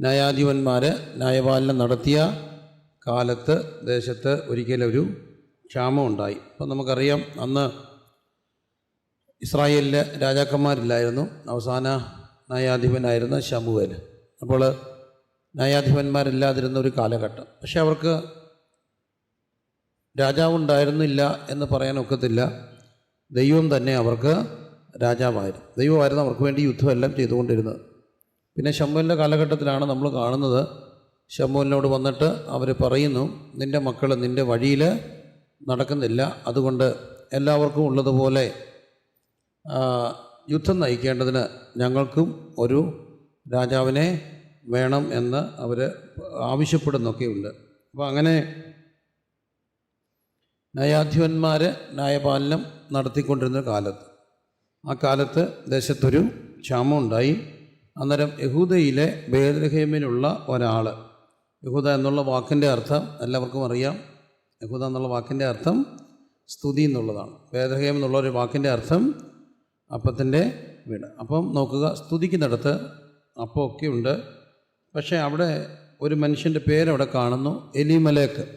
ന്യായാധിപന്മാർ ന്യായപാലനം നടത്തിയ കാലത്ത് ദേശത്ത് ഒരിക്കലൊരു ക്ഷാമം ഉണ്ടായി. അപ്പം നമുക്കറിയാം അന്ന് ഇസ്രായേലിലെ രാജാക്കന്മാരില്ലായിരുന്നു. അവസാന ന്യായാധിപനായിരുന്ന ശമുവേൽ. അപ്പോൾ ന്യായാധിപന്മാരില്ലാതിരുന്ന ഒരു കാലഘട്ടം. പക്ഷെ അവർക്ക് രാജാവുണ്ടായിരുന്നില്ല എന്ന് പറയാനൊക്കത്തില്ല ദൈവം തന്നെ അവർക്ക് രാജാവായിരുന്നു. ദൈവമായിരുന്നു അവർക്ക് വേണ്ടി യുദ്ധമെല്ലാം ചെയ്തുകൊണ്ടിരുന്നത്. പിന്നെ ശമ്പുവിന്റെ കാലഘട്ടത്തിലാണ് നമ്മൾ കാണുന്നത്. ശമ്പുവിനോട് വന്നിട്ട് അവർ പറയുന്നു നിന്റെ മക്കൾ നിന്റെ വഴിയിൽ നടക്കുന്നില്ല. അതുകൊണ്ട് എല്ലാവർക്കും ഉള്ളതുപോലെ യുദ്ധം നയിക്കേണ്ടതിന് ഞങ്ങൾക്കും ഒരു രാജാവിനെ വേണം എന്ന് അവർ ആവശ്യപ്പെടുന്നൊക്കെയുണ്ട്. അപ്പോൾ അങ്ങനെ ന്യായാധിപന്മാർ ന്യായപാലനം നടത്തിക്കൊണ്ടിരുന്ന കാലത്ത് ആ കാലത്ത് ദേശത്തൊരു ക്ഷാമം ഉണ്ടായി. അന്നേരം യഹൂദയിലെ ബേദ്രഹേമിലുള്ള ഒരാൾ യഹൂദ എന്നുള്ള വാക്കിന്റെ അർത്ഥം എല്ലാവർക്കും അറിയാം. യഹൂദ എന്നുള്ള വാക്കിന്റെ അർത്ഥം സ്തുതി എന്നുള്ളതാണ്. ബേദ്രഹേം എന്നുള്ള ഒരു വാക്കിന്റെ അർത്ഥം അപ്പത്തിന്റെ വീട്. അപ്പം നോക്കുക സ്തുതിക്കുന്നിടത്ത് അപ്പമൊക്കെ ഉണ്ട്. പക്ഷേ അവിടെ ഒരു മനുഷ്യന്റെ പേരവിടെ കാണുന്നു എലിമലേക്ക്.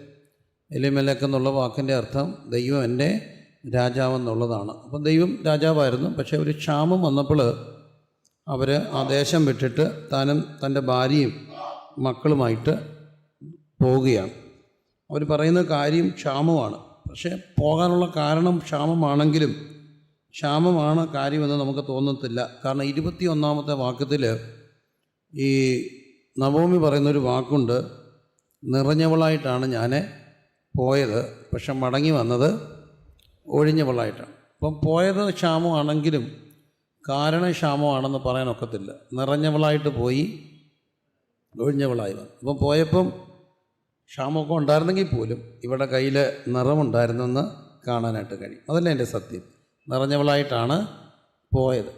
എലിമലേക്ക് എന്നുള്ള വാക്കിന്റെ അർത്ഥം ദൈവം എന്റെ രാജാവെന്നുള്ളതാണ്. അപ്പം ദൈവം രാജാവായിരുന്നു പക്ഷേ ഒരു ക്ഷാമം വന്നപ്പോൾ അവർ ആ ദേശം വിട്ടിട്ട് താനും തന്റെ ഭാര്യയും മക്കളുമായിട്ട് പോവുകയാണ്. അവർ പറയുന്ന കാര്യം ക്ഷാമമാണ്. പക്ഷേ പോകാനുള്ള കാരണം ക്ഷാമമാണെങ്കിലും ക്ഷാമമാണ് കാര്യമെന്ന് നമുക്ക് തോന്നത്തില്ല. കാരണം ഇരുപത്തി ഒന്നാമത്തെ വാക്യത്തിൽ ഈ നവോമി പറയുന്നൊരു വാക്കുണ്ട് നിറഞ്ഞവളായിട്ടാണ് ഞാൻ പോയത് പക്ഷെ മടങ്ങി വന്നത് ഒഴിഞ്ഞവളായിട്ടാണ്. അപ്പം പോയത് ക്ഷാമമാണെങ്കിലും കാരണക്ഷാമമാണെന്ന് പറയാനൊക്കത്തില്ല. നിറഞ്ഞവളായിട്ട് പോയി ഒഴിഞ്ഞവളായി. വന്നു അപ്പം പോയപ്പം ക്ഷാമമൊക്കെ ഉണ്ടായിരുന്നെങ്കിൽ പോലും ഇവിടെ കയ്യിൽ നിറമുണ്ടായിരുന്നെന്ന് കാണാനായിട്ട് കഴിയും. അതല്ല എന്റെ സത്യം. നിറഞ്ഞവളായിട്ടാണ് പോയത്.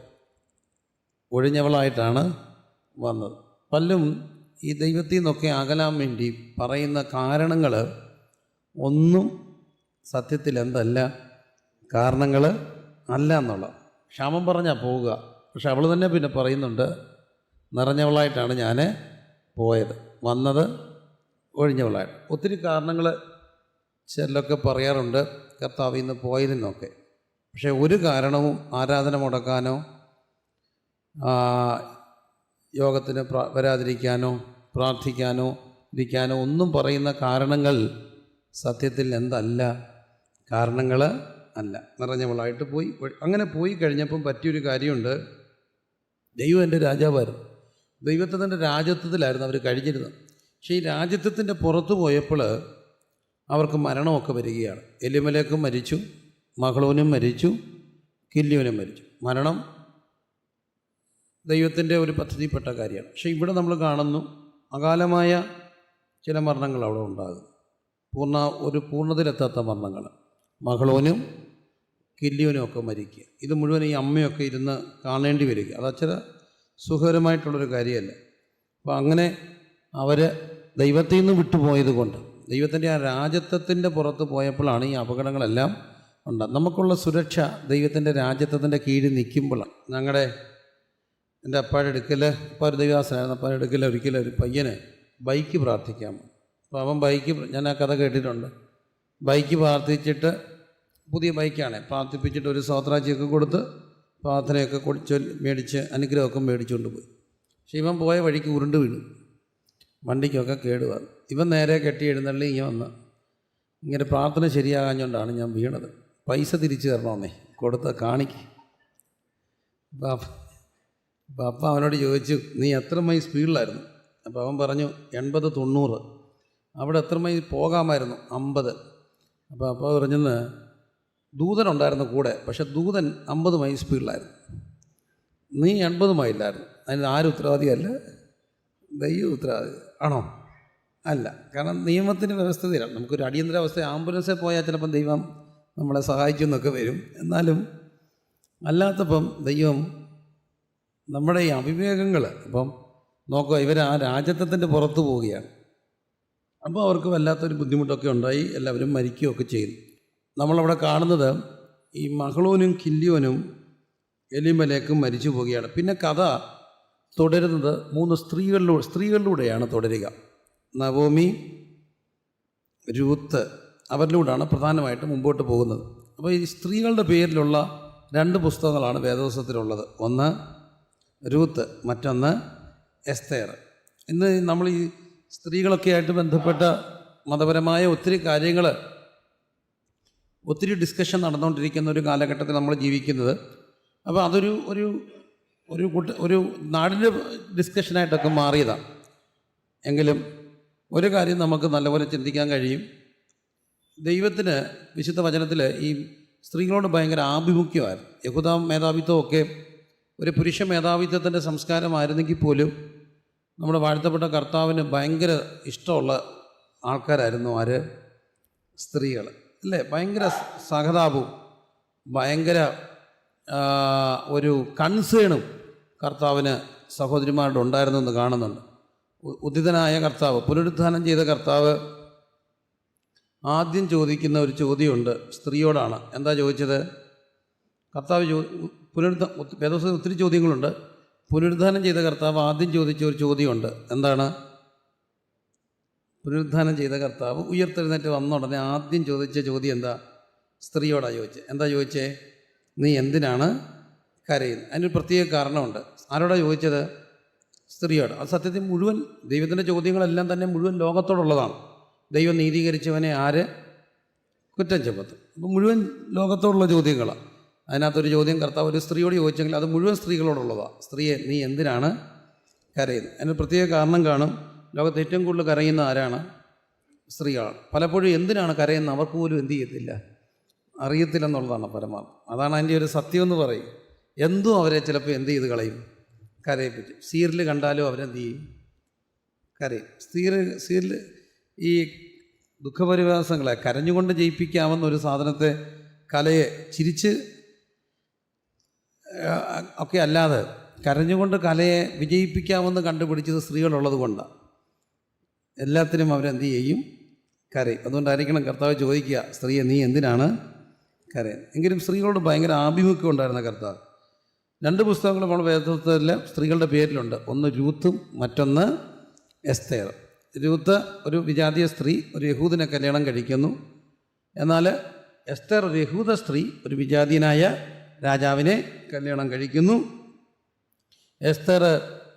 ഒഴിഞ്ഞവളായിട്ടാണ് വന്നത്. പല്ലും ഈ ദൈവത്തിൽ നിന്നൊക്കെ അകലാൻ വേണ്ടി പറയുന്ന കാരണങ്ങൾ ഒന്നും സത്യത്തിൽ എന്തല്ല. കാരണങ്ങൾ അല്ല എന്നുള്ള ക്ഷാമം പറഞ്ഞാൽ പോവുക. പക്ഷെ അവൾ തന്നെ പിന്നെ പറയുന്നുണ്ട് നിറഞ്ഞവളായിട്ടാണ് ഞാൻ പോയത്. വന്നത് ഒഴിഞ്ഞവളായിട്ട്. ഒത്തിരി കാരണങ്ങൾ ചിലരൊക്കെ പറയാറുണ്ട് കർത്താവ് ഇന്ന് പോയതിനൊക്കെ. പക്ഷേ ഒരു കാരണവും ആരാധന മുടക്കാനോ യോഗത്തിന് വരാതിരിക്കാനോ പ്രാർത്ഥിക്കാനോ ഇരിക്കാനോ ഒന്നും പറയുന്ന കാരണങ്ങൾ സത്യത്തിൽ എന്തല്ല. കാരണങ്ങൾ അല്ല. നിറഞ്ഞവളായിട്ട് പോയി. അങ്ങനെ പോയി കഴിഞ്ഞപ്പം പറ്റിയൊരു കാര്യമുണ്ട്. ദൈവം എന്റെ രാജാവായിരുന്നു. ദൈവത്തിന്റെ രാജ്യത്വത്തിലായിരുന്നു അവർ കഴിഞ്ഞിരുന്നത്. പക്ഷേ ഈ രാജ്യത്വത്തിന്റെ പുറത്ത് പോയപ്പോൾ അവർക്ക് മരണമൊക്കെ വരികയാണ്. എലിമലേക്കും മരിച്ചു മകളോനും മരിച്ചു കില്ലിയോനും മരിച്ചു. മരണം ദൈവത്തിന്റെ ഒരു പദ്ധതിപ്പെട്ട കാര്യമാണ്. പക്ഷേ ഇവിടെ നമ്മൾ കാണുന്നു അകാലമായ ചില മരണങ്ങൾ അവിടെ ഉണ്ടാകും. പൂർണ ഒരു പൂർണതയിലെത്താത്ത മരണങ്ങൾ. മകളോനും കില്യോനും ഒക്കെ മരിക്കുക. ഇത് മുഴുവൻ ഈ അമ്മയൊക്കെ ഇരുന്ന് കാണേണ്ടി വരിക. അത് അച്ഛന സുഖകരമായിട്ടുള്ളൊരു കാര്യമല്ല. അപ്പോൾ അങ്ങനെ അവർ ദൈവത്തിൽ നിന്ന് വിട്ടുപോയത് കൊണ്ട് ദൈവത്തിന്റെ ആ രാജ്യത്വത്തിന്റെ പുറത്ത് പോയപ്പോഴാണ് ഈ അപകടങ്ങളെല്ലാം ഉണ്ട് നമുക്കുള്ള സുരക്ഷ ദൈവത്തിന്റെ രാജ്യത്വത്തിന്റെ കീഴിൽ നിൽക്കുമ്പോഴാണ്. ഞങ്ങളുടെ എന്റെ അപ്പാടെ അടുക്കൽ ഇപ്പോൾ ഒരു ദൈവാസനായിരുന്നു അപ്പാടെ അടുക്കൽ ഒരിക്കലും ഒരു പയ്യന് ബൈക്ക് പ്രാർത്ഥിക്കാം അപ്പോൾ അവൻ ബൈക്ക് ഞാൻ ആ കഥ കേട്ടിട്ടുണ്ട്. ബൈക്ക് പ്രാർത്ഥിച്ചിട്ട് പുതിയ ബൈക്കാണ് പ്രാർത്ഥിപ്പിച്ചിട്ട് ഒരു സോത്രാജിയൊക്കെ കൊടുത്ത് പ്രാർത്ഥനയൊക്കെ കൊടുച്ച് മേടിച്ച് അനുഗ്രഹമൊക്കെ മേടിച്ചുകൊണ്ട് പോയി. പക്ഷേ ഇവൻ പോയ വഴിക്ക് ഉരുണ്ട് വീണു. വണ്ടിക്കൊക്കെ കേടുവന്നു ഇവൻ നേരെ കെട്ടി എഴുന്നള്ളി ഇങ്ങനെ വന്ന് ഇങ്ങനെ പ്രാർത്ഥന ശരിയാകാഞ്ഞുകൊണ്ടാണ് ഞാൻ വീണത്. പൈസ തിരിച്ചു തരണമെന്നേ കൊടുത്ത കാണിക്ക്. ബാപ്പ ബാപ്പ അവനോട് ചോദിച്ചു നീ എത്ര മൈ സ്പീഡിലായിരുന്നു? അപ്പോൾ അവൻ പറഞ്ഞു എൺപത് തൊണ്ണൂറ്. അവിടെ എത്ര മൈ പോകാമായിരുന്നു? അമ്പത്. അപ്പോൾ അപ്പോൾ പറഞ്ഞെന്ന് ദൂതനുണ്ടായിരുന്നു കൂടെ പക്ഷെ ദൂതൻ അമ്പത് മൈൽ സ്പീഡിലായിരുന്നു. നീ എൺപത് മൈലായിരുന്നു അതിന് ആരും ഉത്തരവാദിയല്ല? ദൈവ ഉത്തരവാദി. ആണോ? അല്ല. കാരണം നിയമത്തിന് വ്യവസ്ഥതയിലാണ്. നമുക്കൊരു അടിയന്തരാവസ്ഥ ആംബുലൻസിൽ പോയാൽ ചിലപ്പം ദൈവം നമ്മളെ സഹായിക്കുമെന്നൊക്കെ വരും. എന്നാലും അല്ലാത്തപ്പം ദൈവം നമ്മുടെ ഈ അവിവേകങ്ങൾ ഇപ്പം നോക്കുക ഇവർ ആ രാജ്യത്വത്തിന്റെ പുറത്ത് പോവുകയാണ്. അപ്പോൾ അവർക്ക് വല്ലാത്തൊരു ബുദ്ധിമുട്ടൊക്കെ ഉണ്ടായി. എല്ലാവരും മരിക്കുകയൊക്കെ ചെയ്തു. നമ്മളവിടെ കാണുന്നത് ഈ മഹളോനും കില്ലിയോനും എലിമലേക്കും മരിച്ചു പോവുകയാണ്. പിന്നെ കഥ തുടരുന്നത് മൂന്ന് സ്ത്രീകളിലൂടെ സ്ത്രീകളിലൂടെയാണ് തുടരുക. നവോമി രൂത്ത് അവരിലൂടെയാണ് പ്രധാനമായിട്ട് മുമ്പോട്ട് പോകുന്നത്. അപ്പോൾ ഈ സ്ത്രീകളുടെ പേരിലുള്ള രണ്ട് പുസ്തകങ്ങളാണ് വേദവസത്തിലുള്ളത് ഒന്ന് രൂത്ത് മറ്റൊന്ന് എസ്തേർ. ഇന്ന് നമ്മൾ ഈ സ്ത്രീകളൊക്കെ ആയിട്ട് ബന്ധപ്പെട്ട മതപരമായ ഒത്തിരി കാര്യങ്ങൾ ഒത്തിരി ഡിസ്കഷൻ നടന്നുകൊണ്ടിരിക്കുന്ന ഒരു കാലഘട്ടത്തിൽ നമ്മൾ ജീവിക്കുന്നത്. അപ്പോൾ അതൊരു ഒരു ഒരു കൂട്ട ഒരു നാടിന്റെ ഡിസ്കഷനായിട്ടൊക്കെ മാറിയതാണ് എങ്കിലും ഒരു കാര്യം നമുക്ക് നല്ലപോലെ ചിന്തിക്കാൻ കഴിയും. ദൈവത്തിന് വിശുദ്ധ വചനത്തിൽ ഈ സ്ത്രീകളോട് ഭയങ്കര ആഭിമുഖ്യമായിരുന്നു. യഹൂദ മേധാവിത്വമൊക്കെ ഒരു പുരുഷ മേധാവിത്വത്തിന്റെ സംസ്കാരമായിരുന്നെങ്കിൽ പോലും നമ്മുടെ വാഴ്ത്തപ്പെട്ട കർത്താവിന് ഭയങ്കര ഇഷ്ടമുള്ള ആൾക്കാരായിരുന്നു ആര്? സ്ത്രീകൾ അല്ലേ? ഭയങ്കര സഹതാപവും ഭയങ്കര ഒരു കൺസേണും കർത്താവിന് സഹോദരിമാരുടെ ഉണ്ടായിരുന്നെന്ന് കാണുന്നുണ്ട്. ഉദിതനായ കർത്താവ് പുനരുത്ഥാനം ചെയ്ത കർത്താവ് ആദ്യം ചോദിക്കുന്ന ഒരു ചോദ്യമുണ്ട് സ്ത്രീയോടാണ്. എന്താ ചോദിച്ചത്? കർത്താവ് ചോ പുനരുദ്ധ വേദോസത്തിൽ ഒത്തിരി ചോദ്യങ്ങളുണ്ട്. പുനരുദ്ധാനം ചെയ്ത കർത്താവ് ആദ്യം ചോദിച്ച ഒരു ചോദ്യമുണ്ട്. എന്താണ്? പുനരുദ്ധാനം ചെയ്ത കർത്താവ് ഉയർത്തെഴുന്നേറ്റ് വന്ന ഉടനെ ആദ്യം ചോദിച്ച ചോദ്യം എന്താ? സ്ത്രീയോടാണ് ചോദിച്ചത് എന്താ ചോദിച്ചേ? നീ എന്തിനാണ് കരയുന്നത്? അതിനൊരു പ്രത്യേക കാരണമുണ്ട്. ആരോടാണ് ചോദിച്ചത്? സ്ത്രീയോട്. അത് സത്യത്തിൽ മുഴുവൻ ദൈവത്തിന്റെ ചോദ്യങ്ങളെല്ലാം തന്നെ മുഴുവൻ ലോകത്തോടുള്ളതാണ്. ദൈവം നീതീകരിച്ചവനെ ആര്? കുറ്റം ചുമത്തും. അപ്പം മുഴുവൻ ലോകത്തോടുള്ള ചോദ്യങ്ങളാണ് അതിനകത്തൊരു ചോദ്യം കർത്താവ് ഒരു സ്ത്രീയോട് ചോദിച്ചെങ്കിൽ അത് മുഴുവൻ സ്ത്രീകളോടുള്ളതാണ് സ്ത്രീയെ നീ എന്തിനാണ് കരയുന്നത്? അതിന് പ്രത്യേക കാരണം കാണും. ലോകത്ത് ഏറ്റവും കൂടുതൽ കരയുന്ന ആരാണ്? സ്ത്രീകളാണ്. പലപ്പോഴും എന്തിനാണ് കരയുന്നത്? അവർക്ക് പോലും എന്ത് ചെയ്യത്തില്ല. അറിയത്തില്ലെന്നുള്ളതാണ് പരമാർത്ഥം. അതാണ് അതിന്റെ ഒരു സത്യം എന്ന് പറയും. എന്തും അവരെ ചിലപ്പോൾ എന്ത് ചെയ്ത് കളയും? കരയിപ്പിച്ചു സീരിയൽ കണ്ടാലും അവരെന്ത് ചെയ്യും? കരയും. സീരിയൽ സീരിയൽ ഈ ദുഃഖപരിവാസങ്ങളെ കരഞ്ഞുകൊണ്ട് ജയിപ്പിക്കാമെന്ന ഒരു സാധനത്തെ കലയെ ചിരിച്ച് ഒക്കെ അല്ലാതെ കരഞ്ഞുകൊണ്ട് കലയെ വിജയിപ്പിക്കാമെന്ന് കണ്ടുപിടിച്ചത് സ്ത്രീകളുള്ളത് കൊണ്ടാണ് എല്ലാത്തിനും അവരെന്ത് ചെയ്യും? കരയും. അതുകൊണ്ടായിരിക്കണം കർത്താവ് ചോദിക്കുക സ്ത്രീയെ നീ എന്തിനാണ് കരയൻ എങ്കിലും സ്ത്രീകളോട് ഭയങ്കര ആഭിമുഖ്യം ഉണ്ടായിരുന്ന കർത്താവ്. രണ്ട് പുസ്തകങ്ങൾ നമ്മൾ വേദത്തിൽ സ്ത്രീകളുടെ പേരിലുണ്ട്. ഒന്ന് രൂത്തും മറ്റൊന്ന് എസ്തേർ. രൂത്ത് ഒരു വിജാതീയ സ്ത്രീ ഒരു യഹൂദിനെ കല്യാണം കഴിക്കുന്നു. എന്നാൽ എസ്തേർ ഒരു യഹൂദ സ്ത്രീ ഒരു വിജാതീയനായ രാജാവിനെ കല്യാണം കഴിക്കുന്നു. എസ്തേർ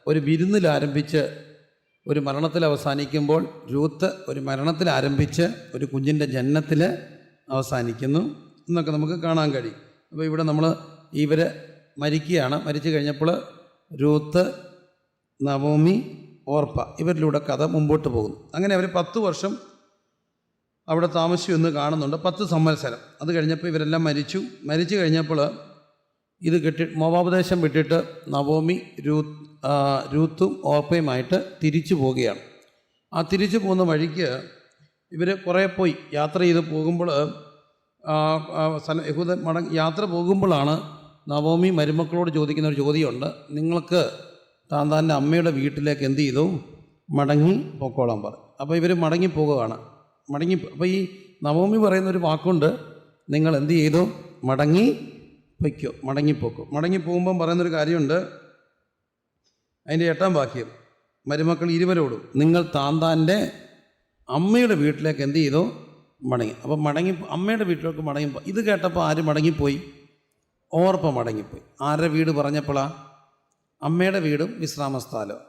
ഒരു വിരുന്നിൽ ആരംഭിച്ച് ഒരു മരണത്തിൽ അവസാനിക്കുമ്പോൾ രൂത്ത് ഒരു മരണത്തിൽ ആരംഭിച്ച് ഒരു കുഞ്ഞിന്റെ ജനനത്തിൽ അവസാനിക്കുന്നു. എന്നൊക്കെ നമുക്ക് കാണാൻ കഴിയും. അപ്പോൾ ഇവിടെ നമ്മൾ ഇവർ മരിക്കുകയാണ്. മരിച്ചു കഴിഞ്ഞപ്പോൾ രൂത്ത് നവോമി ഓർപ്പ ഇവരിലൂടെ കഥ മുമ്പോട്ട് പോകുന്നു. അങ്ങനെ അവർ പത്ത് വർഷം അവിടെ താമസിച്ചു എന്ന് കാണുന്നുണ്ട്. പത്ത് സംവത്സരം. അത് കഴിഞ്ഞപ്പോൾ ഇവരെല്ലാം മരിച്ചു. മരിച്ചു കഴിഞ്ഞപ്പോൾ ഇത് കെട്ടി മോവാപദേശം വിട്ടിട്ട് നവോമി രൂ രൂത്തും ഓർപ്പയുമായിട്ട് തിരിച്ചു പോവുകയാണ്. ആ തിരിച്ചു പോകുന്ന വഴിക്ക് ഇവർ കുറേ പോയി യാത്ര ചെയ്ത് പോകുമ്പോൾ യഹൂദ മട യാത്ര പോകുമ്പോഴാണ് നവോമി മരുമക്കളോട് ചോദിക്കുന്ന ഒരു ചോദ്യമുണ്ട്. നിങ്ങൾക്ക് താൻ താന്റെ അമ്മയുടെ വീട്ടിലേക്ക് എന്ത് ചെയ്തു? മടങ്ങി പൊക്കോളാൻ പറയും അപ്പോൾ ഇവർ മടങ്ങി പോകുകയാണ് മടങ്ങി അപ്പോൾ ഈ നവോമി പറയുന്ന ഒരു വാക്കുണ്ട്. നിങ്ങൾ എന്ത് ചെയ്തു? മടങ്ങി പൊയ്ക്കോ മടങ്ങിപ്പോക്കോ. മടങ്ങിപ്പോകുമ്പം പറയുന്നൊരു കാര്യമുണ്ട്. അതിന്റെ എട്ടാം വാക്യം മരുമക്കൾ ഇരുവരോടും നിങ്ങൾ താന്താന്റെ അമ്മയുടെ വീട്ടിലേക്ക് എന്ത് ചെയ്തു? മടങ്ങി. അപ്പം മടങ്ങി അമ്മയുടെ വീട്ടിലേക്ക് മടങ്ങി ഇത് കേട്ടപ്പോൾ ആര് മടങ്ങിപ്പോയി? ഓർപ്പം മടങ്ങിപ്പോയി. ആരുടെ വീട് പറഞ്ഞപ്പോഴാ അമ്മയുടെ വീടും വിശ്രാമസ്ഥലവും.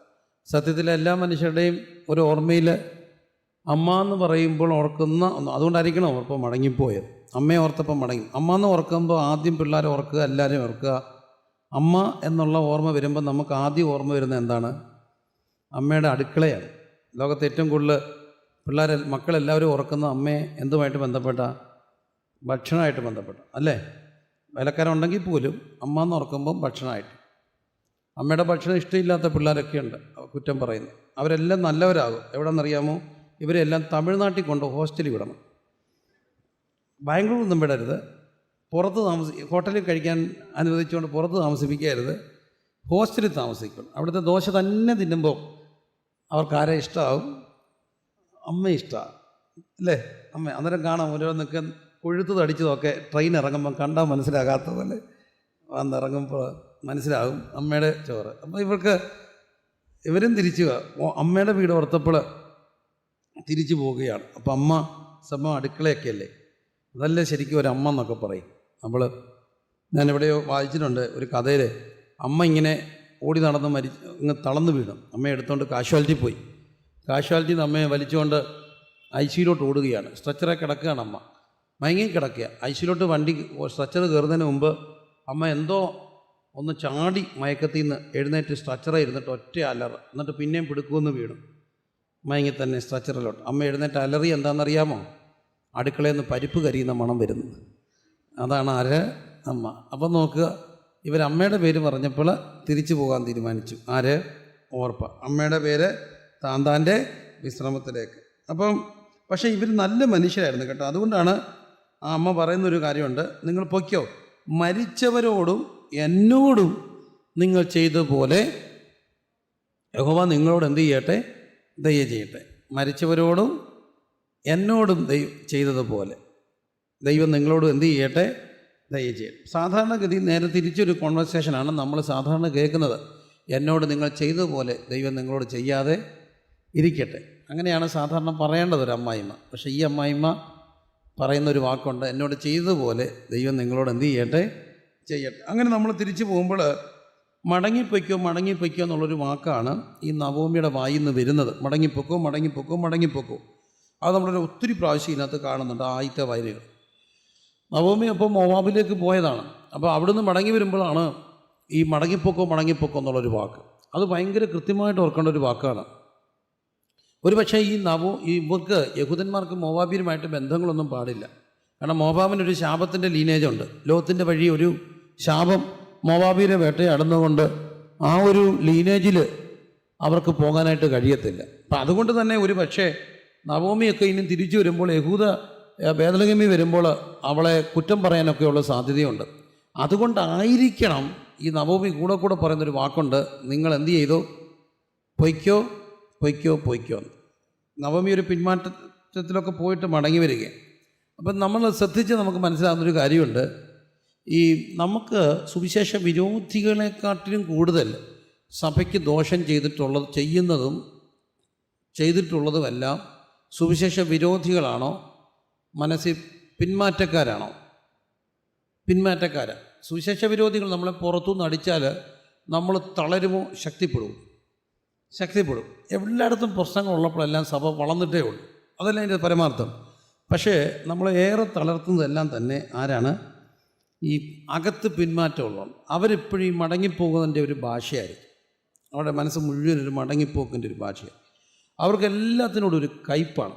സത്യത്തിൽ എല്ലാ മനുഷ്യരുടെയും ഒരു ഓർമ്മയിൽ അമ്മ എന്ന് പറയുമ്പോൾ ഓർക്കുന്ന അതുകൊണ്ടായിരിക്കണം ഓർപ്പം മടങ്ങിപ്പോയത്. അമ്മയെ ഓർത്തപ്പം മടങ്ങി. അമ്മ എന്ന് ഓർക്കുമ്പോൾ ആദ്യം പിള്ളേരെ ഓർക്കുക എല്ലാവരെയും ഓർക്കുക. അമ്മ എന്നുള്ള ഓർമ്മ വരുമ്പോൾ നമുക്ക് ആദ്യം ഓർമ്മ വരുന്നത് എന്താണ്? അമ്മയുടെ അടുക്കളയാണ്. ലോകത്തെ ഏറ്റവും കൂടുതൽ പിള്ളേരെ മക്കളെല്ലാവരും ഓർക്കുന്ന അമ്മയെ എന്തുമായിട്ട് ബന്ധപ്പെട്ട? ഭക്ഷണമായിട്ട് ബന്ധപ്പെട്ട അല്ലേ? വിലക്കാരുണ്ടെങ്കിൽ പോലും അമ്മ എന്ന് ഓർക്കുമ്പം ഭക്ഷണമായിട്ട്. അമ്മയുടെ ഭക്ഷണം ഇഷ്ടമില്ലാത്ത പിള്ളേരൊക്കെ ഉണ്ട് കുറ്റം പറയുന്നു. അവരെല്ലാം നല്ലവരാകും. എവിടെന്നറിയാമോ? ഇവരെല്ലാം തമിഴ്നാട്ടിൽ കൊണ്ട് ഹോസ്റ്റലിൽ വിടണം. ബാംഗ്ലൂരൊന്നും വിടരുത്. പുറത്ത് താമസി ഹോട്ടലിൽ കഴിക്കാൻ അനുവദിച്ചുകൊണ്ട് പുറത്ത് താമസിപ്പിക്കരുത്. ഹോസ്റ്റലിൽ താമസിക്കണം അവിടുത്തെ ദോശ തന്നെ തിന്നുമ്പോൾ അവർക്ക് ആരെ ഇഷ്ടമാവും അമ്മ ഇഷ്ടമാണ് അല്ലേ? അമ്മ അന്നേരം കാണാം ഓരോന്നൊക്കെ കൊഴുത്ത് തടിച്ചതൊക്കെ ട്രെയിൻ ഇറങ്ങുമ്പോൾ കണ്ടാൽ മനസ്സിലാകാത്തതല്ലേ വന്നിറങ്ങുമ്പോൾ മനസ്സിലാകും അമ്മയുടെ ചോറ്. അപ്പോൾ ഇവർക്ക് ഇവരും തിരിച്ചു അമ്മയുടെ വീട് ഓർത്തപ്പോൾ തിരിച്ചു പോവുകയാണ്. അപ്പം അമ്മ സംഭവം അടുക്കളയൊക്കെ അല്ലേ? അതല്ലേ ശരിക്കും ഒരു അമ്മ എന്നൊക്കെ പറയും. നമ്മൾ ഞാൻ എവിടെയോ വായിച്ചിട്ടുണ്ട് ഒരു കഥയിൽ അമ്മ ഇങ്ങനെ ഓടി നടന്ന് മരി ഇങ്ങ് തളർന്നു വീണു. അമ്മയെ എടുത്തുകൊണ്ട് കാഷ്വാലിറ്റി പോയി. കാഷ്വാലിറ്റി നിന്ന് അമ്മയെ വലിച്ചുകൊണ്ട് ഐ സിയിലോട്ട് ഓടുകയാണ്. സ്ട്രെച്ചറെ കിടക്കുകയാണ് അമ്മ. മയങ്ങി കിടക്കുക. ഐ സിയിലോട്ട് വണ്ടി സ്ട്രെച്ചർ കയറുന്നതിന് മുമ്പ് അമ്മ എന്തോ ഒന്ന് ചാടി മയക്കത്തിൽ നിന്ന് എഴുന്നേറ്റ് സ്ട്രെച്ചറെ ഇരുന്നിട്ട് ഒറ്റ അലറ. എന്നിട്ട് പിന്നെയും പിടുക്കുമെന്ന് വീണു. മയങ്ങി തന്നെ സ്ട്രെച്ചറിലോട്ട്. അമ്മ എഴുന്നേറ്റ് അലറി എന്താണെന്നറിയാമോ? അടുക്കളയിൽ നിന്ന് പരിപ്പ് കരിയുന്ന മണം വരുന്നത്. അതാണ് ആര് അമ്മ. അപ്പം നോക്കുക ഇവരമ്മയുടെ പേര് പറഞ്ഞപ്പോൾ തിരിച്ചു പോകാൻ തീരുമാനിച്ചു. ആര്? ഓർപ്പ. അമ്മയുടെ പേര് താന്താന്റെ വിശ്രമത്തിലേക്ക്. അപ്പം പക്ഷേ ഇവർ നല്ല മനുഷ്യരായിരുന്നു കേട്ടോ. അതുകൊണ്ടാണ് ആ അമ്മ പറയുന്നൊരു കാര്യമുണ്ട്. നിങ്ങൾ പൊയ്ക്കോ. മരിച്ചവരോടും എന്നോടും നിങ്ങൾ ചെയ്ത പോലെ യഹോവ നിങ്ങളോട് എന്ത് ചെയ്യട്ടെ? ദയ ചെയ്യട്ടെ. മരിച്ചവരോടും എന്നോടും ദൈവം ചെയ്തതുപോലെ. ദൈവം നിങ്ങളോട് എന്ത് ചെയ്യട്ടെ? ദയ ചെയ്യട്ടെ. സാധാരണഗതി നേരെ തിരിച്ചൊരു കോൺവെർസേഷനാണ് നമ്മൾ സാധാരണ കേൾക്കുന്നത്. എന്നോട് നിങ്ങൾ ചെയ്തതുപോലെ ദൈവം നിങ്ങളോട് ചെയ്യാതെ ഇരിക്കട്ടെ. അങ്ങനെയാണ് സാധാരണ പറയേണ്ടത് ഒരു അമ്മായിമ്മ. പക്ഷേ ഈ അമ്മായിമ്മ പറയുന്ന ഒരു വാക്കുണ്ട് എന്നോട് ചെയ്തതുപോലെ ദൈവം നിങ്ങളോട് എന്ത് ചെയ്യട്ടെ? ചെയ്യട്ടെ. അങ്ങനെ നമ്മൾ തിരിച്ചു പോകുമ്പോൾ മടങ്ങിപ്പൊയ്ക്കോ മടങ്ങിപ്പൊയ്ക്കോ എന്നുള്ളൊരു വാക്കാണ് ഈ നവോമിയുടെ വായിൽ നിന്ന് വരുന്നത്. മടങ്ങിപ്പൊക്കോ മടങ്ങിപ്പൊക്കോ മടങ്ങിപ്പൊക്കോ. അത് നമ്മളൊരു ഒത്തിരി പ്രാവശ്യം ഇതിനകത്ത് കാണുന്നുണ്ട് ആദ്യത്തെ വയലുകൾ. നവോമി അപ്പോൾ മോവാബിലേക്ക് പോയതാണ്. അപ്പോൾ അവിടുന്ന് മടങ്ങി വരുമ്പോഴാണ് ഈ മടങ്ങിപ്പൊക്കോ മടങ്ങിപ്പൊക്കോ എന്നുള്ളൊരു വാക്ക്. അത് ഭയങ്കര കൃത്യമായിട്ട് ഓർക്കേണ്ട ഒരു വാക്കാണ്. ഒരു പക്ഷേ ഈ നവോ ഈ ഇവർക്ക് യഹൂദന്മാർക്ക് മോവാബിയുമായിട്ട് ബന്ധങ്ങളൊന്നും പാടില്ല. കാരണം മോവാബിനൊരു ശാപത്തിന്റെ ലീനേജ് ഉണ്ട്. ലോകത്തിന്റെ വഴി ഒരു ശാപം മോവാബിയുടെ വേട്ടയാടുന്നതുകൊണ്ട് ആ ഒരു ലീനേജിൽ അവർക്ക് പോകാനായിട്ട് കഴിയത്തില്ല. അപ്പം അതുകൊണ്ട് തന്നെ ഒരു പക്ഷേ നവോമിയൊക്കെ ഇനി തിരിച്ചു വരുമ്പോൾ യഹൂദ വേദലഗമി വരുമ്പോൾ അവളെ കുറ്റം പറയാനൊക്കെയുള്ള സാധ്യതയുണ്ട്. അതുകൊണ്ടായിരിക്കണം ഈ നവോമി കൂടെ കൂടെ പറയുന്നൊരു വാക്കുണ്ട്. നിങ്ങൾ എന്ത് ചെയ്തു? പൊയ്ക്കോ പൊയ്ക്കോ പൊയ്ക്കോ. നവമി ഒരു പിന്മാറ്റത്തിലൊക്കെ പോയിട്ട് മടങ്ങി വരിക അപ്പം നമ്മൾ ശ്രദ്ധിച്ച് നമുക്ക് മനസ്സിലാകുന്നൊരു കാര്യമുണ്ട്. ഈ നമുക്ക് സുവിശേഷ വിരോധികളെക്കാട്ടിലും കൂടുതൽ സഭയ്ക്ക് ദോഷം ചെയ്തിട്ടുള്ളത് ചെയ്യുന്നതും ചെയ്തിട്ടുള്ളതുമെല്ലാം സുവിശേഷ വിരോധികളാണോ? മനസ്സിൽ പിന്മാറ്റക്കാരാണോ? പിന്മാറ്റക്കാരാ. സുവിശേഷ വിരോധികൾ നമ്മളെ പുറത്തുനിന്ന് അടിച്ചാൽ നമ്മൾ തളരുമോ? ശക്തിപ്പെടും. ശക്തിപ്പെടും. എല്ലായിടത്തും പ്രശ്നങ്ങളുള്ളപ്പോഴെല്ലാം സഭ വളർന്നിട്ടേ ഉള്ളൂ. അതല്ല അതിന്റെ പരമാർത്ഥം. പക്ഷേ നമ്മളെ ഏറെ തളർത്തുന്നതെല്ലാം തന്നെ ആരാണ്? ഈ അകത്ത് പിന്മാറ്റമുള്ളവർ. അവരെപ്പോഴും ഈ മടങ്ങിപ്പോകുന്നതിന്റെ ഒരു ഭാഷയായിരിക്കും. അവരുടെ മനസ്സ് മുഴുവൻ ഒരു മടങ്ങിപ്പോക്കിന്റെ ഒരു ഭാഷയാണ് അവർക്ക് എല്ലാത്തിനോടും ഒരു കയ്പാണ്.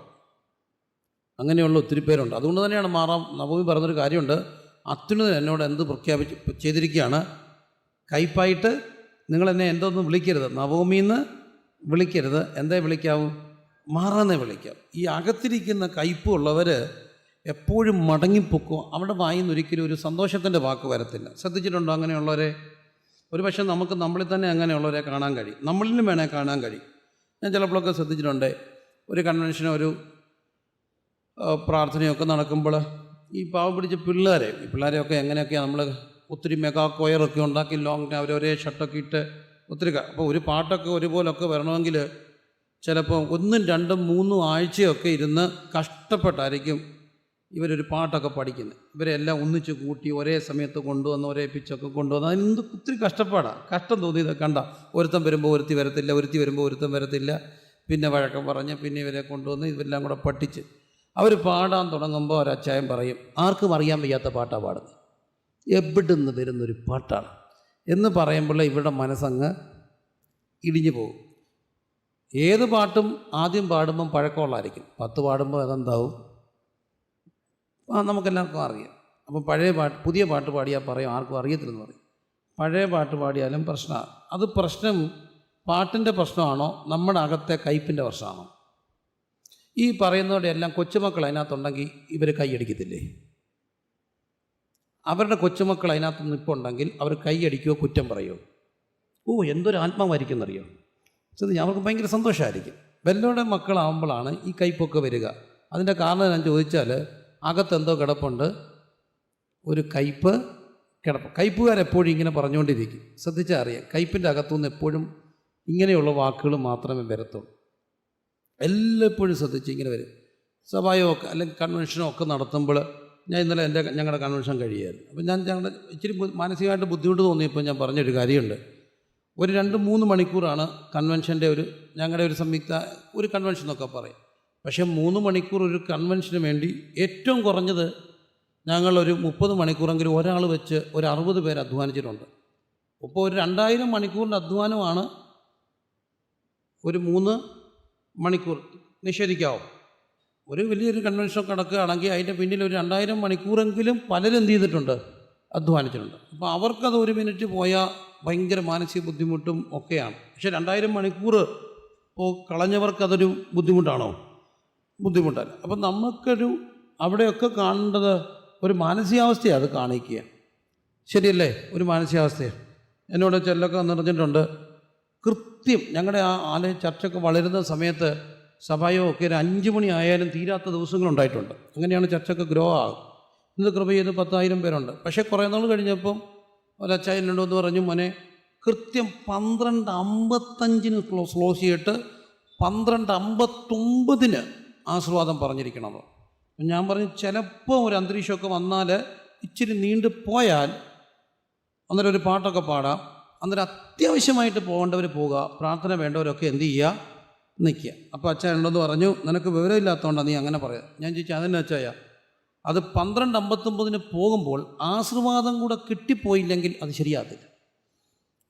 അങ്ങനെയുള്ള ഒത്തിരി പേരുണ്ട്. അതുകൊണ്ട് തന്നെയാണ് മാറാം നവമി പറഞ്ഞൊരു കാര്യമുണ്ട്. അത്യുന്നതൻ എന്നോട് എന്ത് പ്രഖ്യാപിച്ച് ചെയ്തിരിക്കുകയാണ് കയ്പായിട്ട് നിങ്ങൾ എന്നെ എന്തൊന്നും വിളിക്കരുത്. നവമിന്ന് വിളിക്കരുത്. എന്തേ വിളിക്കാവൂ? മാറാന്നേ വിളിക്കാം. ഈ അകത്തിരിക്കുന്ന കയ്പുള്ളവർ എപ്പോഴും മടങ്ങിപ്പൊക്കും. അവരുടെ വായിന്ന് ഒരിക്കലും ഒരു സന്തോഷത്തിന്റെ വാക്ക് വരത്തില്ല. ശ്രദ്ധിച്ചിട്ടുണ്ടോ അങ്ങനെയുള്ളവരെ? ഒരു പക്ഷേ നമുക്ക് നമ്മളിൽ തന്നെ അങ്ങനെയുള്ളവരെ കാണാൻ കഴിയും. നമ്മളിലും വേണേൽ കാണാൻ കഴിയും. ഞാൻ ചിലപ്പോഴൊക്കെ ശ്രദ്ധിച്ചിട്ടുണ്ട്. ഒരു കൺവെൻഷനോ ഒരു പ്രാർത്ഥനയൊക്കെ നടക്കുമ്പോൾ ഈ പാവം പിടിച്ച പിള്ളേരെ ഈ പിള്ളേരെയൊക്കെ എങ്ങനെയൊക്കെയാണ് നമ്മൾ ഒത്തിരി മെഗാ കൊയറൊക്കെ ഉണ്ടാക്കി ലോങ് അവർ ഒരേ ഷർട്ടൊക്കെ ഇട്ട് ഒത്തിരി അപ്പോൾ ഒരു പാട്ടൊക്കെ ഒരുപോലൊക്കെ വരണമെങ്കിൽ ചിലപ്പോൾ ഒന്നും രണ്ടും മൂന്നും ആഴ്ചയൊക്കെ ഇരുന്ന് കഷ്ടപ്പെട്ടായിരിക്കും ഇവരൊരു പാട്ടൊക്കെ പഠിക്കുന്നത് ഇവരെല്ലാം ഒന്നിച്ച് കൂട്ടി ഒരേ സമയത്ത് കൊണ്ടുവന്ന് ഒരേ പിച്ചൊക്കെ കൊണ്ടുവന്ന് അതിനെന്ത് ഒത്തിരി കഷ്ടപ്പാടാണ് കഷ്ടം തോന്നി ഇത് കണ്ട. ഒരുത്തം വരുമ്പോൾ ഒരുത്തി വരത്തില്ല ഒരുത്തി വരുമ്പോൾ ഒരുത്തം വരത്തില്ല. പിന്നെ വഴക്കം പറഞ്ഞ് പിന്നെ ഇവരെ കൊണ്ടുവന്ന് ഇവരെല്ലാം കൂടെ പഠിച്ച്. അവർ പാടാൻ തുടങ്ങുമ്പോൾ ഒരച്ചായം പറയും ആർക്കും അറിയാൻ വയ്യാത്ത പാട്ടാണ് പാടുന്നത് എവിടുന്ന് വരുന്നൊരു പാട്ടാണ്? എന്ന് പറയുമ്പോൾ ഇവരുടെ മനസ്സങ്ങ് ഇടിഞ്ഞു പോകും. ഏത് പാട്ടും ആദ്യം പാടുമ്പം പഴക്കമുള്ളതായിരിക്കും പത്ത് പാടുമ്പോൾ അതെന്താവും? നമുക്കെല്ലാവർക്കും അറിയാം. അപ്പോൾ പഴയ പാട്ട് പുതിയ പാട്ട് പാടിയാൽ പറയും ആർക്കും അറിയത്തില്ലെന്ന് പറയും. പഴയ പാട്ട് പാടിയാലും പ്രശ്നമാണ് അത് പ്രശ്നം പാട്ടിന്റെ പ്രശ്നമാണോ നമ്മുടെ അകത്തെ കയ്പിന്റെ പ്രശ്നമാണോ? ഈ പറയുന്നവരുടെ എല്ലാം കൊച്ചുമക്കൾ അതിനകത്തുണ്ടെങ്കിൽ ഇവർ കൈയടിക്കത്തില്ലേ അവരുടെ കൊച്ചുമക്കൾ അതിനകത്ത് നിൽപ്പുണ്ടെങ്കിൽ അവർ കൈയടിക്കുകയോ കുറ്റം പറയുമോ ഓ എന്തൊരു ആത്മാവായിരിക്കും എന്നറിയോ ഞാൻ അവർക്ക് ഭയങ്കര സന്തോഷമായിരിക്കും. വല്ലവരുടെ മക്കളാവുമ്പോഴാണ് ഈ കയ്പൊക്കെ വരിക. അതിന്റെ കാരണം ഞാൻ ചോദിച്ചാൽ അകത്തെന്തോ കിടപ്പുണ്ട്. ഒരു കയ്പ് കിടപ്പ്. കയ്പുകാരെപ്പോഴും ഇങ്ങനെ പറഞ്ഞുകൊണ്ടിരിക്കും. ശ്രദ്ധിച്ചാൽ അറിയാം. കയ്പിന്റെ അകത്തുനിന്ന് എപ്പോഴും ഇങ്ങനെയുള്ള വാക്കുകൾ മാത്രമേ വരത്തുള്ളൂ. എല്ലായ്പ്പോഴും ശ്രദ്ധിച്ച് ഇങ്ങനെ വരും. സഭായോ ഒക്കെ അല്ലെങ്കിൽ കൺവെൻഷനോ ഒക്കെ നടത്തുമ്പോൾ ഞാൻ ഇന്നലെ എന്റെ ഞങ്ങളുടെ കൺവെൻഷൻ കഴിയായിരുന്നു. അപ്പം ഞാൻ ഞങ്ങളുടെ ഇച്ചിരി മാനസികമായിട്ട് ബുദ്ധിമുട്ട് തോന്നിയപ്പോൾ ഞാൻ പറഞ്ഞൊരു കാര്യമുണ്ട്. ഒരു രണ്ട് മൂന്ന് മണിക്കൂറാണ് കൺവെൻഷന്റെ ഒരു ഞങ്ങളുടെ ഒരു സംയുക്ത ഒരു കൺവെൻഷൻ എന്നൊക്കെ പറയും. പക്ഷേ മൂന്ന് മണിക്കൂർ ഒരു കൺവെൻഷന് വേണ്ടി ഏറ്റവും കുറഞ്ഞത് ഞങ്ങളൊരു മുപ്പത് മണിക്കൂറെങ്കിലും ഒരാൾ വെച്ച് ഒരു അറുപത് പേര് അധ്വാനിച്ചിട്ടുണ്ട്. ഇപ്പോൾ ഒരു രണ്ടായിരം മണിക്കൂറിന്റെ അധ്വാനമാണ് ഒരു മൂന്ന് മണിക്കൂർ. നിഷേധിക്കാവും? ഒരു വലിയൊരു കൺവെൻഷൻ കിടക്കുകയാണെങ്കിൽ അതിന്റെ പിന്നിൽ ഒരു രണ്ടായിരം മണിക്കൂറെങ്കിലും പലരും എന്ത് ചെയ്തിട്ടുണ്ട്? അധ്വാനിച്ചിട്ടുണ്ട്. അപ്പോൾ അവർക്കത് ഒരു മിനിറ്റ് പോയാൽ ഭയങ്കര മാനസിക ബുദ്ധിമുട്ടും ഒക്കെയാണ്. പക്ഷേ രണ്ടായിരം മണിക്കൂർ ഇപ്പോൾ കളഞ്ഞവർക്കതൊരു ബുദ്ധിമുട്ടാണോ? ബുദ്ധിമുട്ടല്ല അപ്പം നമുക്കൊരു അവിടെയൊക്കെ കാണേണ്ടത് ഒരു മാനസികാവസ്ഥയാണ് അത് കാണിക്കുക. ശരിയല്ലേ? ഒരു മാനസികാവസ്ഥയാണ്. എന്നോട് ചെല്ലൊക്കെ നിറഞ്ഞിട്ടുണ്ട് കൃത്യം ഞങ്ങളുടെ ആ ആലയ ചർച്ചൊക്കെ വളരുന്ന സമയത്ത് സഭയോ ഒക്കെ ഒരു അഞ്ച് മണി ആയാലും തീരാത്ത ദിവസങ്ങളുണ്ടായിട്ടുണ്ട് അങ്ങനെയാണ് ചർച്ചൊക്കെ ഗ്രോ ആകും ഇന്ന് കൃപ ചെയ്ത് പത്തായിരം പേരുണ്ട്. പക്ഷേ കുറേ നാൾ കഴിഞ്ഞപ്പം ഒരച്ചായനുണ്ടോ എന്ന് പറഞ്ഞു മോനെ കൃത്യം പന്ത്രണ്ട് അമ്പത്തഞ്ചിന് ക്ലോസ് ക്ലോസ് ചെയ്തിട്ട് പന്ത്രണ്ട് അമ്പത്തൊമ്പതിന് ആശീർവാദം പറഞ്ഞിരിക്കണത് ഞാൻ പറഞ്ഞു ചിലപ്പോൾ ഒരു അന്തരീക്ഷമൊക്കെ വന്നാൽ ഇച്ചിരി നീണ്ടു പോയാൽ അന്നേരം ഒരു പാട്ടൊക്കെ പാടാം. അന്നേരം അത്യാവശ്യമായിട്ട് പോകേണ്ടവർ പോവുക പ്രാർത്ഥന വേണ്ടവരൊക്കെ എന്ത് ചെയ്യുക നിൽക്കുക. അപ്പോൾ അച്ഛൻ ഉണ്ടെന്ന് പറഞ്ഞു നിനക്ക് വിവരമില്ലാത്തതുകൊണ്ടാണ് നീ അങ്ങനെ പറയാം. ഞാൻ ചോദിച്ചാൽ അതെന്നെ അച്ഛായ അത് പന്ത്രണ്ട് അമ്പത്തൊമ്പതിന് പോകുമ്പോൾ ആശീർവാദം കൂടെ കിട്ടിപ്പോയില്ലെങ്കിൽ അത് ശരിയാകത്തില്ല.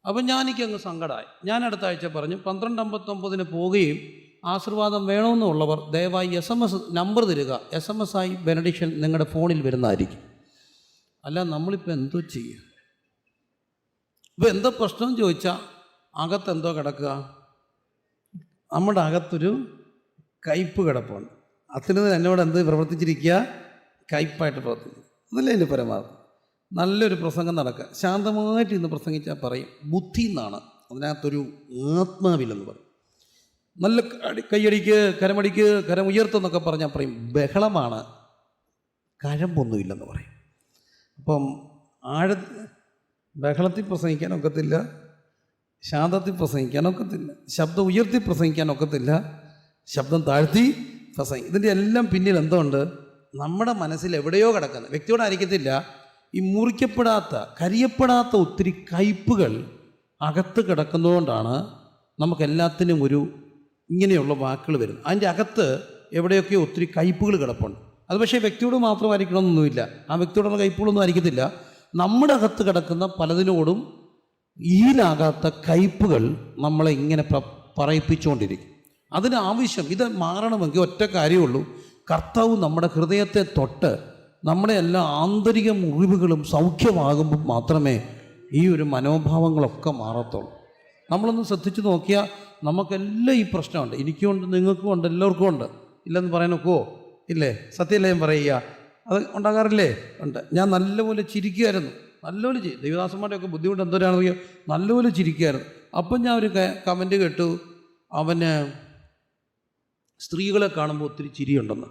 അപ്പം ഞാനിക്കങ്ങ് സങ്കടമായി. ഞാൻ അടുത്ത ആഴ്ച പറഞ്ഞു പന്ത്രണ്ട് അമ്പത്തൊമ്പതിന് പോവുകയും ആശീർവാദം വേണമെന്നുള്ളവർ ദയവായി എസ് എം എസ് നമ്പർ തരിക. എസ് എം എസ് ആയി ബെനഡിക്ഷൻ നിങ്ങളുടെ ഫോണിൽ വരുന്നതായിരിക്കും. അല്ല നമ്മളിപ്പോൾ എന്തോ ചെയ്യുക ഇപ്പം എന്തോ പ്രശ്നം ചോദിച്ചാൽ അകത്ത് എന്തോ കിടക്കുക. നമ്മുടെ അകത്തൊരു കയ്പ് കിടപ്പുണ്ട്. അതിന് എന്നോട് എന്ത് പ്രവർത്തിച്ചിരിക്കുക? കയ്പായിട്ട് പ്രവർത്തിക്കുക അതല്ലേ എന്റെ പരമാവധി നല്ലൊരു പ്രസംഗം നടക്കുക. ശാന്തമായിട്ട് ഇന്ന് പ്രസംഗിച്ചാൽ പറയും. ബുദ്ധി എന്നാണ്. അതിനകത്തൊരു ആത്മാവില്ലെന്ന് പറയും. നല്ല കൈയടിക്ക് കരമടിക്ക് കരം ഉയർത്തെന്നൊക്കെ പറഞ്ഞാൽ പറയും. ബഹളമാണ്. കഴമ്പൊന്നുമില്ലെന്ന് പറയും. അപ്പം ആഴ ബഹളത്തിൽ പ്രസംഗിക്കാൻ ഒക്കത്തില്ല ശാന്തത്തിൽ പ്രസംഗിക്കാൻ ഒക്കത്തില്ല ശബ്ദം ഉയർത്തി പ്രസംഗിക്കാൻ ഒക്കത്തില്ല ശബ്ദം താഴ്ത്തി പ്രസംഗി ഇതിന്റെ എല്ലാം പിന്നിൽ എന്തുകൊണ്ട് നമ്മുടെ മനസ്സിൽ എവിടെയോ കിടക്കുന്നത് വ്യക്തിയോടായിരിക്കത്തില്ല ഈ മുറിക്കപ്പെടാത്ത കരിയപ്പെടാത്ത ഒത്തിരി കയ്പുകൾ അകത്ത് കിടക്കുന്നതുകൊണ്ടാണ് നമുക്കെല്ലാത്തിനും ഒരു ഇങ്ങനെയുള്ള വാക്കുകൾ വരും. അതിന്റെ അകത്ത് എവിടെയൊക്കെ ഒത്തിരി കയ്പുകൾ കിടപ്പുണ്ട്. അത് പക്ഷേ വ്യക്തിയോട് മാത്രം ആയിരിക്കണമെന്നൊന്നുമില്ല ആ വ്യക്തിയോടുള്ള കയ്പുകളൊന്നും ആയിരിക്കത്തില്ല. നമ്മുടെ അകത്ത് കിടക്കുന്ന പലതിനോടും ഈലാകാത്ത കയ്പുകൾ നമ്മളെ ഇങ്ങനെ പറയിപ്പിച്ചുകൊണ്ടിരിക്കും. അതിനാവശ്യം ഇത് മാറണമെങ്കിൽ ഒറ്റ കാര്യമുള്ളൂ. കർത്താവ് നമ്മുടെ ഹൃദയത്തെ തൊട്ട് നമ്മുടെ എല്ലാ ആന്തരിക മുറിവുകളും സൗഖ്യമാകുമ്പോൾ മാത്രമേ ഈ ഒരു മനോഭാവങ്ങളൊക്കെ മാറത്തുള്ളൂ. നമ്മളൊന്ന് ശ്രദ്ധിച്ച് നോക്കിയാൽ നമുക്കെല്ലാം ഈ പ്രശ്നമുണ്ട്. എനിക്കും ഉണ്ട് നിങ്ങൾക്കും ഉണ്ട് എല്ലാവർക്കും ഉണ്ട്. ഇല്ലെന്ന് പറയാനൊക്കുമോ ഇല്ലേ? സത്യമല്ലേ? ഞാൻ പറയുക. അത് ഉണ്ടാകാറില്ലേ? ഉണ്ട്. ഞാൻ നല്ലപോലെ ചിരിക്കുമായിരുന്നു നല്ലപോലെ ചി ദൈവദാസന്മാരുടെയൊക്കെ ബുദ്ധിമുട്ട് എന്തോരാണെന്നറിയോ? നല്ലപോലെ ചിരിക്കുമായിരുന്നു അപ്പം ഞാൻ ഒരു കമന്റ് കേട്ടു. അവന് സ്ത്രീകളെ കാണുമ്പോൾ ഒത്തിരി ചിരിയുണ്ടെന്ന്.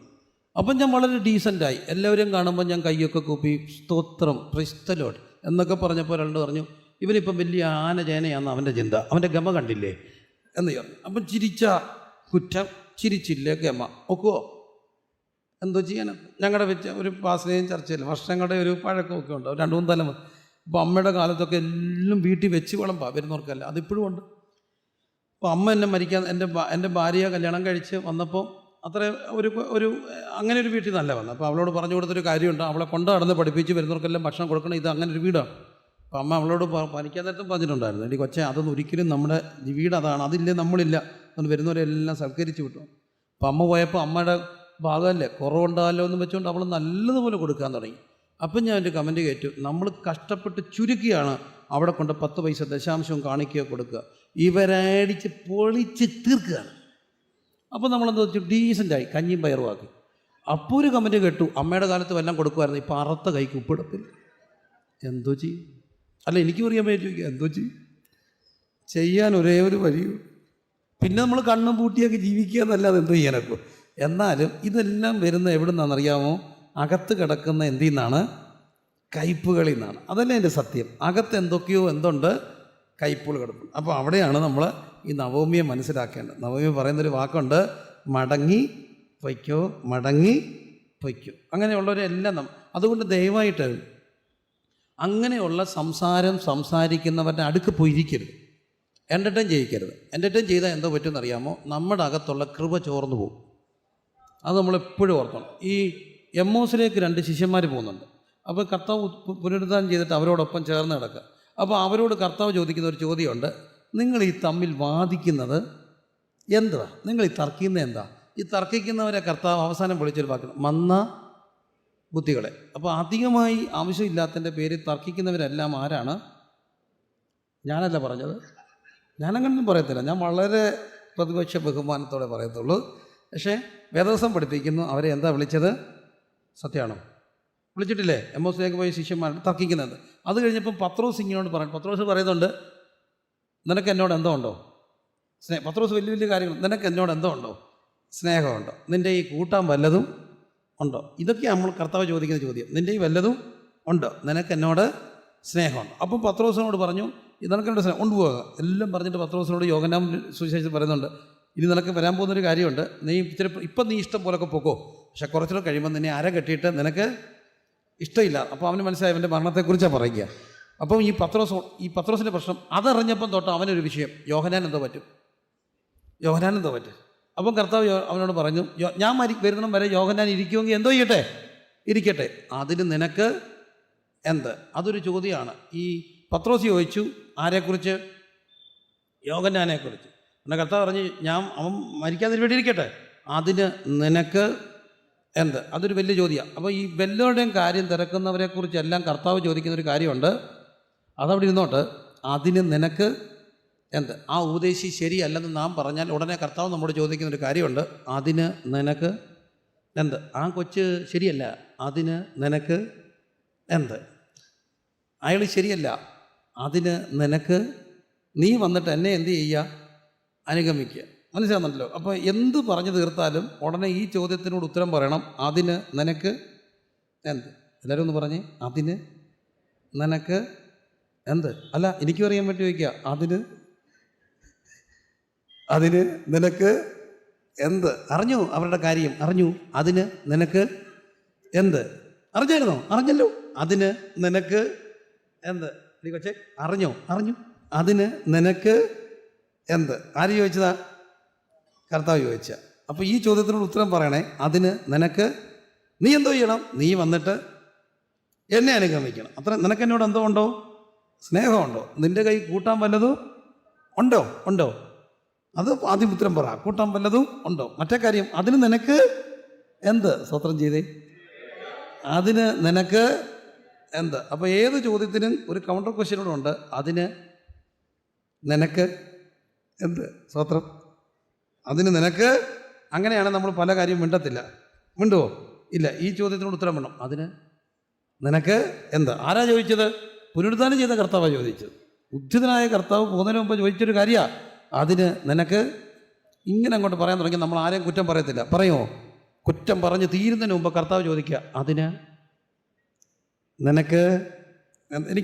അപ്പം ഞാൻ വളരെ ഡീസന്റായി എല്ലാവരെയും കാണുമ്പോൾ ഞാൻ കൈയൊക്കെ കൂപ്പി സ്തോത്രം ക്രിസ്തലോട് എന്നൊക്കെ പറഞ്ഞപ്പോൾ ഒരാളോട് പറഞ്ഞു ഇവനിപ്പം വലിയ ആന ചേനയാന്ന് അവന്റെ ചിന്ത. അവന്റെ ഗമ കണ്ടില്ലേ? എന്ന് പറഞ്ഞു അപ്പം ചിരിച്ച കുറ്റം ചിരിച്ചില്ലേ ഗമ? ഒക്കുവോ? എന്തോ ചെയ്യാനും? ഞങ്ങളുടെ വെച്ച ഒരു പാസ്ലയും ചർച്ചയില്ല. വർഷങ്ങളുടെ ഒരു പഴക്കമൊക്കെ ഉണ്ട്. രണ്ടു മൂന്ന് തലമുറ. അപ്പോൾ അമ്മയുടെ കാലത്തൊക്കെ എല്ലാം വീട്ടിൽ വെച്ച് വിളമ്പാ വരുന്നവർക്കല്ല. അതിപ്പോഴും ഉണ്ട്. അപ്പോൾ അമ്മ എന്നെ മരിക്കാൻ എന്റെ എന്റെ ഭാര്യ കല്യാണം കഴിച്ച് വന്നപ്പോൾ അത്ര ഒരു ഒരു അങ്ങനെ ഒരു വീട്ടിൽ നല്ല വന്നത്. അപ്പോൾ അവളോട് പറഞ്ഞു കൊടുത്തൊരു കാര്യമുണ്ട്. അവളെ കൊണ്ട് നടന്ന് പഠിപ്പിച്ച് വരുന്നവർക്കെല്ലാം ഭക്ഷണം കൊടുക്കണം. ഇത് അങ്ങനെ ഒരു വീടാണ്. അപ്പോൾ അമ്മ അവളോട് പനിക്കാൻ നേരത്തും പറഞ്ഞിട്ടുണ്ടായിരുന്നു. എനിക്ക് കൊച്ചെ അതൊന്നും ഒരിക്കലും നമ്മുടെ വീട് അതാണ് അതില്ലേ നമ്മളില്ല. അതുകൊണ്ട് വരുന്നവരെല്ലാം സൽക്കരിച്ചു വിട്ടു. അപ്പോൾ അമ്മ പോയപ്പോൾ അമ്മയുടെ ഭാഗമല്ലേ? കുറവുണ്ടാകല്ലോ എന്ന് വെച്ചുകൊണ്ട് അവൾ നല്ലതുപോലെ കൊടുക്കാൻ തുടങ്ങി. അപ്പം ഞാൻ എന്റെ കമന്റ് കയറ്റു നമ്മൾ കഷ്ടപ്പെട്ട് ചുരുക്കിയാണ് അവിടെ കൊണ്ട് പത്ത് പൈസ ദശാംശവും കാണിക്കുകയോ കൊടുക്കുക. ഇവരടിച്ച് പൊളിച്ച് തീർക്കുകയാണ്. അപ്പോൾ നമ്മളെന്താ വെച്ചു ഡീസന്റായി കഞ്ഞിയും പയറുമാക്കി അപ്പോൾ ഒരു കമന്റ് കേട്ടു. അമ്മയുടെ കാലത്ത് വല്ലതും കൊടുക്കുമായിരുന്നു. ഇപ്പോൾ അറുത്ത കൈക്ക് ഉപ്പിടത്തില്ല. എന്തോ ചെയ്യും? അല്ല എനിക്ക് പറയാൻ ചോദിക്കുക എന്തോ ചെയ്യും ചെയ്യാൻ ഒരേ ഒരു വഴിയുള്ളൂ പിന്നെ നമ്മൾ കണ്ണും പൂട്ടിയൊക്കെ ജീവിക്കുക എന്നല്ലാതെ എന്തോ ചെയ്യാനൊക്കെ എന്നാലും ഇതെല്ലാം വരുന്ന എവിടെ നിന്നാണെന്നറിയാമോ അകത്ത് കിടക്കുന്ന എന്തിൽ നിന്നാണ്? കയ്പുകളിൽ നിന്നാണ്. അതല്ലേ എന്റെ സത്യം. അകത്ത് എന്തൊക്കെയോ എന്തുണ്ട്? കൈപ്പുകൾ കിടക്കും അപ്പോൾ അവിടെയാണ് നമ്മൾ ഈ നവോമിയെ മനസ്സിലാക്കേണ്ടത്. നവോമി പറയുന്നൊരു വാക്കുണ്ട് മടങ്ങി പൊയ്ക്കോ മടങ്ങി പൊയ്ക്കോ. അങ്ങനെയുള്ളവരെല്ലാം നമ്മൾ അതുകൊണ്ട് ദയവായിട്ട് അങ്ങനെയുള്ള സംസാരം സംസാരിക്കുന്നവരുടെ അടുക്ക് പോയിരിക്കരുത്. എന്റർടൈൻ ചെയ്യിക്കരുത്. എന്റർടൈൻ ചെയ്താൽ എന്തോ പറ്റുമെന്ന് അറിയാമോ നമ്മുടെ അകത്തുള്ള കൃപ ചോർന്നു പോകും. അത് നമ്മൾ എപ്പോഴും ഓർക്കണം. ഈ എം ഒസിലേക്ക് രണ്ട് ശിഷ്യന്മാർ പോകുന്നുണ്ട്. അപ്പോൾ കർത്താവ് പുനരുദ്ധാനം ചെയ്തിട്ട് അവരോടൊപ്പം ചേർന്ന് കിടക്കുക. അപ്പോൾ അവരോട് കർത്താവ് ചോദിക്കുന്ന ഒരു ചോദ്യമുണ്ട്. നിങ്ങൾ ഈ തമ്മിൽ വാദിക്കുന്നത് എന്താ നിങ്ങൾ ഈ തർക്കിക്കുന്നത് എന്താ? ഈ തർക്കിക്കുന്നവരെ കർത്താവ് അവസാനം വിളിച്ചൊരു വാക്ക് മന്ന ബുദ്ധികളെ. അപ്പോൾ അധികമായി ആവശ്യമില്ലാത്തതിന്റെ പേര് തർക്കിക്കുന്നവരെല്ലാം ആരാണ്? ഞാനല്ല പറഞ്ഞത്. ഞാനങ്ങനൊന്നും പറയത്തില്ല. ഞാൻ വളരെ പ്രതിപക്ഷ ബഹുമാനത്തോടെ പറയത്തുള്ളൂ. പക്ഷേ വേദവസം പഠിപ്പിക്കുന്നു. അവരെ എന്താ വിളിച്ചത്? സത്യമാണോ? വിളിച്ചിട്ടില്ലേ? എം എസ് ലേക്ക് പോയി ശിഷ്യന്മാർ തർക്കിക്കുന്നത് അത് കഴിഞ്ഞപ്പോൾ പത്രോസ് ഇങ്ങനോട് പറഞ്ഞു പത്രോസ് പറയുന്നുണ്ട് നിനക്ക് എന്നോട് എന്തോ ഉണ്ടോ? സ്നേഹ പത്രോസ് വലിയ വലിയ കാര്യങ്ങൾ. നിനക്ക് എന്നോട് എന്തോ ഉണ്ടോ? സ്നേഹമുണ്ടോ? നിന്റെ ഈ കൂട്ടാൻ വല്ലതും ഉണ്ടോ? ഇതൊക്കെ നമ്മൾ കർത്താവ് ചോദിക്കുന്ന ചോദ്യം. നിന്റെ ഈ വല്ലതും ഉണ്ട്? നിനക്ക് എന്നോട് സ്നേഹമുണ്ട്? അപ്പം പത്രോസിനോട് പറഞ്ഞു നിനക്ക് എന്നോട് സ്നേഹം കൊണ്ടുപോകുക എല്ലാം പറഞ്ഞിട്ട് പത്രോസിനോട് യോഗനാം സുവിശേഷം പറയുന്നുണ്ട്. ഇനി നിനക്ക് വരാൻ പോകുന്നൊരു കാര്യമുണ്ട്. നീ ഇച്ചിരി ഇപ്പം നീ ഇഷ്ടം പോലൊക്കെ പോക്കോ. പക്ഷെ കുറച്ചുകൂടെ കഴിയുമ്പോൾ നിന്നെ അര കെട്ടിയിട്ട് നിനക്ക് ഇഷ്ടമില്ല. അപ്പോൾ അവന് മനസ്സിലായി അവന്റെ മരണത്തെക്കുറിച്ചാണ് പറയുക. അപ്പം ഈ പത്രോസ് ഈ പത്രോസിന്റെ പ്രശ്നം അതറിഞ്ഞപ്പം തൊട്ട് അവനൊരു വിഷയം. യോഹനാൻ എന്തോ പറ്റും? യോഹനാൻ എന്തോ പറ്റും? അപ്പം കർത്താവ് അവനോട് പറഞ്ഞു ഞാൻ മരി വരുന്ന വരെ യോഹന്നാൻ ഇരിക്കുമെങ്കിൽ എന്തോ ചെയ്യട്ടെ? ഇരിക്കട്ടെ. അതിന് നിനക്ക് എന്ത്? അതൊരു ചോദ്യമാണ്. ഈ പത്രോസി ചോദിച്ചു ആരെക്കുറിച്ച്? യോഗനാനെക്കുറിച്ച് എന്നെ കർത്താവ് പറഞ്ഞു ഞാൻ അവൻ മരിക്കാതിന് വേണ്ടി ഇരിക്കട്ടെ. അതിന് നിനക്ക് എന്ത്? അതൊരു വലിയ ചോദ്യമാണ് അപ്പോൾ ഈ വല്ലവരുടെയും കാര്യം തിരക്കുന്നവരെക്കുറിച്ചെല്ലാം കർത്താവ് ചോദിക്കുന്ന ഒരു കാര്യമുണ്ട്. അതവിടെ ഇരുന്നോട്ട് അതിന് നിനക്ക് എന്ത്? ആ ഉപദേശി ശരിയല്ലെന്ന് നാം പറഞ്ഞാൽ ഉടനെ കർത്താവ് നമ്മോട് ചോദിക്കുന്ന ഒരു കാര്യമുണ്ട്. അതിന് നിനക്ക് എന്ത്? ആ കൊച്ച് ശരിയല്ല. അതിന് നിനക്ക് എന്ത്? അയാൾ ശരിയല്ല. അതിന് നിനക്ക് നീ വന്നിട്ട് എന്നെ എന്ത് ചെയ്യുക? അനുഗമിക്കുക. മനസ്സിലാകുന്നുണ്ടല്ലോ അപ്പോൾ എന്ത് പറഞ്ഞു തീർത്താലും ഉടനെ ഈ ചോദ്യത്തിനോട് ഉത്തരം പറയണം. അതിന് നിനക്ക് എന്ത്? എല്ലാവരും ഒന്ന് പറഞ്ഞേ. അതിന് നിനക്ക് എന്ത്? അല്ല എനിക്കും അറിയാൻ വേണ്ടി ചോദിക്കുക? അതിന് അതിന് നിനക്ക് എന്ത്? അറിഞ്ഞു അവരുടെ കാര്യം? അറിഞ്ഞു. അതിന് നിനക്ക് എന്ത്? അറിഞ്ഞായിരുന്നോ? അറിഞ്ഞല്ലോ. അതിന് നിനക്ക് എന്ത്? കൊച്ചേ അറിഞ്ഞോ? അറിഞ്ഞു. അതിന് നിനക്ക് എന്ത്? ആര് ചോദിച്ചതാ? കർത്താവ് ചോദിച്ച. അപ്പോൾ ഈ ചോദ്യത്തിനോട് ഉത്തരം പറയണേ അതിന് നിനക്ക് നീ എന്തോ ചെയ്യണം? നീ വന്നിട്ട് എന്നെ അനുഗമിക്കണം. അത്ര നിനക്ക് എന്നോട് എന്തോ ഉണ്ടോ? സ്നേഹമുണ്ടോ? നിന്റെ കൈ കൂട്ടാൻ വല്ലതും ഉണ്ടോ? ഉണ്ടോ? അത് ആദ്യം ഉത്തരം പറ. കൂട്ടം വല്ലതും ഉണ്ടോ? മറ്റേ കാര്യം അതിന് നിനക്ക് എന്ത്? സ്വത്രം ചെയ്തേ. അതിന് നിനക്ക് എന്ത്? അപ്പോൾ ഏത് ചോദ്യത്തിനും ഒരു കൗണ്ടർ ക്വസ്റ്റ്യനോട് ഉണ്ട്. അതിന് നിനക്ക് എന്ത്? സ്വത്രം അതിന് നിനക്ക് അങ്ങനെയാണ് നമ്മൾ പല കാര്യവും മിണ്ടത്തില്ല. മിണ്ടുവോ? ഇല്ല ഈ ചോദ്യത്തിനോട് ഉത്തരം വേണം. അതിന് നിനക്ക് എന്ത്? ആരാ ചോദിച്ചത്? പുനരുദ്ധാനം ചെയ്ത കർത്താവാണ് ചോദിച്ചത്. ഉദ്ധിതനായ കർത്താവ് പോകുന്നതിന് മുമ്പ് ചോദിച്ചൊരു കാര്യമാണ് അതിന് നിനക്ക് ഇങ്ങനെ അങ്ങോട്ട് പറയാൻ തുടങ്ങി നമ്മൾ ആരെയും കുറ്റം പറയത്തില്ല. പറയുമോ കുറ്റം പറഞ്ഞ് തീരുന്നതിന് മുമ്പ് കർത്താവ് ചോദിക്കുക അതിന് നിനക്ക് എനിക്ക്